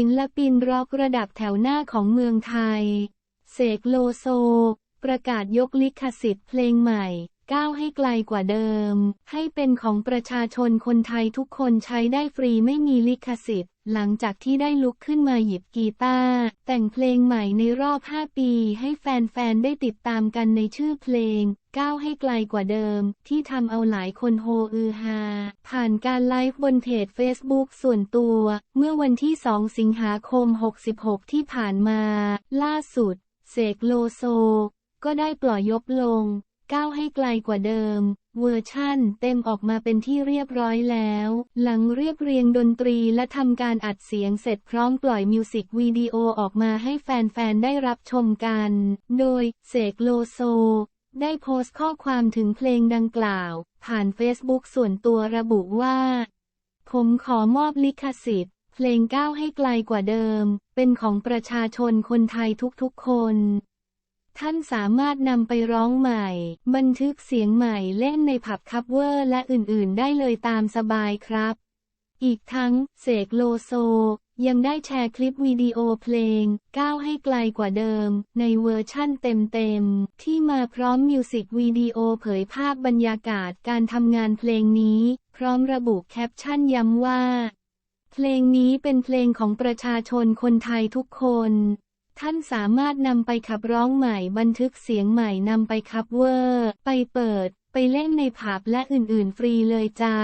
ศิลปินร็อกระดับแถวหน้าของเมืองไทย เสกโลโซ ประกาศยกลิขสิทธิ์เพลงใหม่ ก้าวให้ไกลกว่าเดิม ให้เป็นของประชาชนคนไทยทุกคนใช้ได้ฟรีไม่มีลิขสิทธิ์ หลังจากที่ได้ลุกขึ้นมาหยิบกีตาร์แต่งเพลงใหม่ในรอบ 5 ปีให้แฟนๆ ได้ติดตามกันในชื่อเพลง ก้าวให้ไกลกว่าเดิม ที่ทำเอาหลายคนโฮอือฮา ผ่านการไลฟ์บนเพจ Facebook ส่วนตัว เมื่อวันที่ 2 สิงหาคม 66 ที่ผ่านมา ล่าสุด เสกโลโซ ก็ได้ปล่อยยกลง ก้าวให้ไกลกว่าเดิม เวอร์ชั่นเต็มออกมาเป็นที่เรียบร้อยแล้ว หลังเรียบเรียงดนตรีและทำการอัดเสียงเสร็จพร้อมปล่อยมิวสิกวิดีโอออกมาให้แฟนๆ ได้รับชมกัน โดยเสกโลโซ ได้โพสต์ข้อความถึงเพลงดังกล่าว ผ่านเฟซบุ๊กส่วนตัวระบุว่า ผมขอมอบลิขสิทธิ์ เพลงก้าวให้ไกลกว่าเดิม เป็นของประชาชนคนไทยทุกๆคน ท่านสามารถนำไปร้องใหม่ บันทึกเสียงใหม่เล่นในผับคัฟเวอร์และอื่นๆ ได้เลยตามสบายครับ อีกทั้งเสกโลโซ ยังได้แชร์คลิปวิดีโอเพลง ก้าวให้ไกลกว่าเดิม ในเวอร์ชั่นเต็มๆ ที่มาพร้อมมิวสิกวิดีโอเผยภาพบรรยากาศการทำงานเพลงนี้ พร้อมระบุแคปชั่นย้ำว่า เพลงนี้เป็นเพลงของประชาชนคนไทยทุกคน ท่านสามารถนำไปขับร้องใหม่บันทึกเสียงใหม่นำไปคัฟเวอร์ ไปเปิด ไปเล่นในผับและอื่นๆ ฟรีเลยจ้า